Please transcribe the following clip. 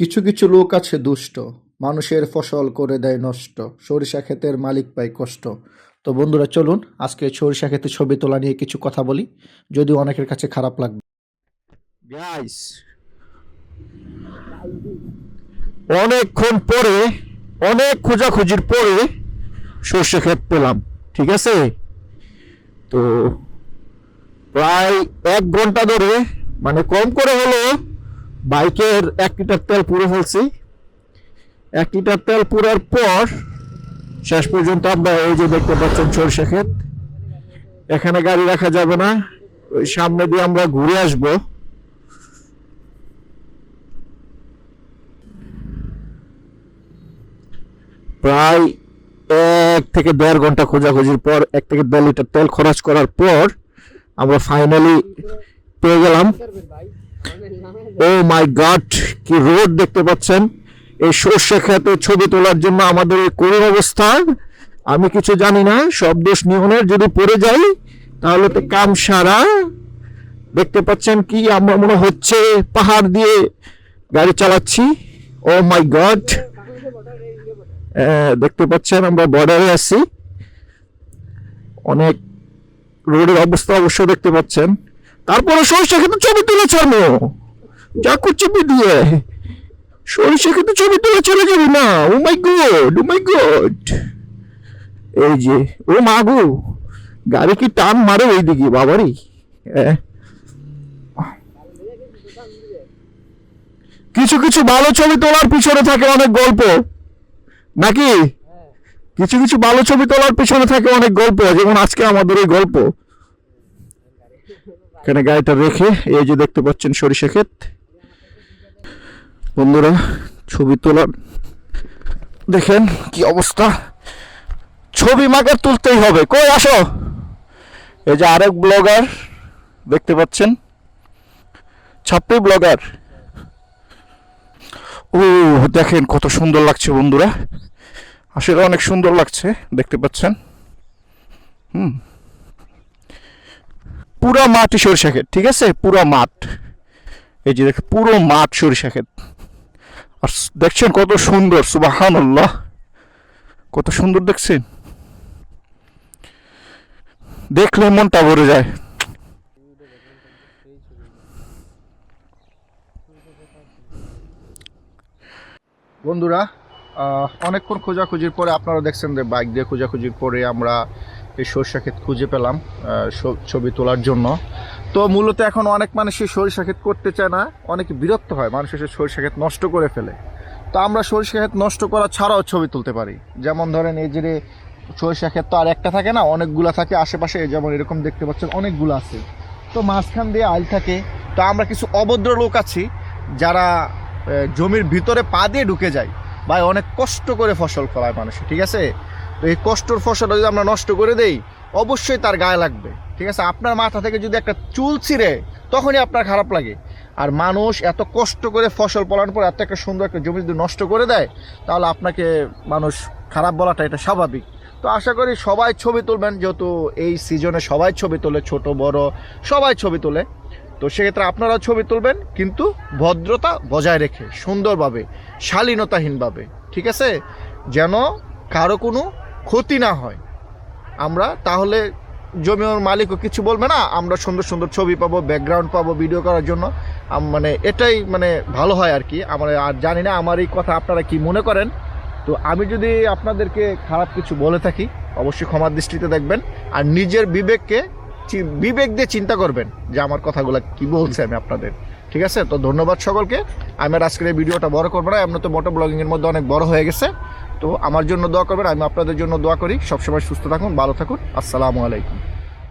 কিছু কিছু লোক আছে দুষ্ট, মানুষের ফসল করে দেয় নষ্ট, সরিষা ক্ষেতের মালিক পায় কষ্ট। তো বন্ধুরা, চলুন আজকে সরিষা ক্ষেতে ছবি তোলা নিয়ে কিছু কথা বলি, যদিও অনেকের কাছে খারাপ লাগবে। অনেকক্ষণ পরে, অনেক খোঁজাখুঁজির পরে সর্ষে ক্ষেত পেলাম, ঠিক আছে? তো প্রায় এক ঘণ্টা ধরে মানে কম করে হলো বাইকের এক লিটার তেল পুরো ফেলছি। এক লিটার তেল পুরার পর শেষ পর্যন্ত আমরা এই যে দেখতে পাচ্ছেন সর্ষে ক্ষেত, এখানে গাড়ি রাখা যাবে না। ওই সামনে দিয়ে আমরা ঘুরে আসব। প্রায় এক থেকে দেড় ঘণ্টা খোঁজাখুঁজির পর, এক থেকে দেড় লিটার তেল খরচ করার পর আমরা ফাইনালি পেয়ে গেলাম। ও মাই গড কি রোড দেখতে পাচ্ছেন? এই সর্ষে খেতে ছবি তোলার জন্য আমাদের এই করুণ অবস্থা। আমি কিছু জানি না, সব দোষ নিয়নের যদি পড়ে যাই, তাহলে তো কাম সারা দেখতে পাচ্ছেন কি আমরা মনে হচ্ছে, পাহাড় দিয়ে গাড়ি চালাচ্ছি। ও মাই গড দেখতে পাচ্ছেন আমরা বর্ডারে আছি। অনেক রোডের অবস্থা অবশ্য দেখতে পাচ্ছেন। তারপরে সরিষা খেতে ছবি তুলেছে আমি যা করছে দিয়ে। সরিষা খেতে ছবি তুলে চলে যাবে না। ও মাই গড ও মাই গড এই যে ও মাগু গাড়ি কি টান মারে ওইদিকে বাবারই হ্যাঁ কিছু কিছু ভালো ছবি তোলার পিছনে থাকে অনেক গল্প। নাকি? কিছু কিছু ভালো ছবি তোলার পিছনে থাকে অনেক গল্প যেমন আজকে আমাদের এই গল্প। এখানে গাড়িটা রেখে এই যে দেখতে পাচ্ছেন সরিষা ক্ষেত। বন্ধুরা, ছবি তোলার, দেখেন কি অবস্থা। ছবি মাকে তুলতেই হবে। কই আসো? এই যে আরেক ব্লগার, দেখতে পাচ্ছেন? ছাপ্পি ব্লগার। ও, দেখেন কত সুন্দর লাগছে বন্ধুরা। আসলে অনেক সুন্দর লাগছে, দেখতে পাচ্ছেন? হুম। পুরো মাটি সরিষা ক্ষেত, ঠিক আছে? পুরো মাঠ। এই যে দেখে, পুরো মাঠ সরিষা ক্ষেত। আর দেখছেন কত সুন্দর সুবাহান কত সুন্দর দেখছেন? দেখলে মনটা ভরে যায়। বন্ধুরা অনেকক্ষণ খোঁজাখুঁজির পরে আপনারা দেখছেন যে বাইক দিয়ে খোঁজাখুঁজির পরে আমরা এই সরিষা ক্ষেত খুঁজে পেলাম ছবি তোলার জন্য। তো মূলত এখন অনেক মানুষই সরিষা ক্ষেত করতে চায় না, অনেকে বিরক্ত হয় মানুষ এসে সরিষা ক্ষেত নষ্ট করে ফেলে। তো আমরা সরিষা ক্ষেত নষ্ট করা ছাড়াও ছবি তুলতে পারি। যেমন ধরেন এই যে সরিষা ক্ষেত তো আর একটা থাকে না, অনেকগুলা থাকে আশেপাশে, যেমন এরকম দেখতে পাচ্ছেন অনেকগুলো আছে। তো মাঝখান দিয়ে আইল থাকে। তো আমরা কিছু অভদ্র লোক আছি, যারা জমির ভিতরে পা দিয়ে ঢুকে যায়, ভাই অনেক কষ্ট করে ফসল ফলায় মানুষ, ঠিক আছে? তো এই কষ্টর ফসলটা যদি আমরা নষ্ট করে দেই, অবশ্যই তার গায়ে লাগবে। ঠিক আছে? আপনার মাথা থেকে যদি একটা চুল ছিঁড়ে, তখনই আপনার খারাপ লাগে। আর মানুষ এত কষ্ট করে ফসল ফলানোর পর এত একটা সুন্দর একটা জমি যদি নষ্ট করে দেয়, তাহলে আপনাকে মানুষ খারাপ বলাটা এটা স্বাভাবিক। তো আশা করি সবাই ছবি তুলবেন, যেহেতু এই সিজনে সবাই ছবি তোলে, ছোট, বড়, সবাই ছবি তোলে। তো সেক্ষেত্রে আপনারাও ছবি তুলবেন, কিন্তু ভদ্রতা বজায় রেখে, সুন্দরভাবে, শালীনতাহীনভাবে, ঠিক আছে? যেন কারও কোনো ক্ষতি না হয়। আমরা তাহলে জমির মালিকও কিছু বলবে না, আমরা সুন্দর সুন্দর ছবি পাবো ব্যাকগ্রাউন্ড পাবো ভিডিও করার জন্য। মানে এটাই মানে ভালো হয় আর কি। আমার আর জানি না আমার এই কথা আপনারা কি মনে করেন। তো আমি যদি আপনাদেরকে খারাপ কিছু বলে থাকি, অবশ্যই ক্ষমার দৃষ্টিতে দেখবেন। আর নিজের বিবেককে বিবেক দিয়ে চিন্তা করবেন যে আমার কথাগুলো কি বলছে আমি আপনাদের। ঠিক আছে? তো ধন্যবাদ সকলকে। আমি আজকের এই ভিডিওটা বড় করব না এমনি তো মোটো ব্লগিংয়ের মধ্যে অনেক বড় হয়ে গেছে। তো আমার জন্য দোয়া করবেন, আমি আপনাদের জন্য দোয়া করি। সবসময় সুস্থ থাকুন, ভালো থাকুন। আসসালামু আলাইকুম।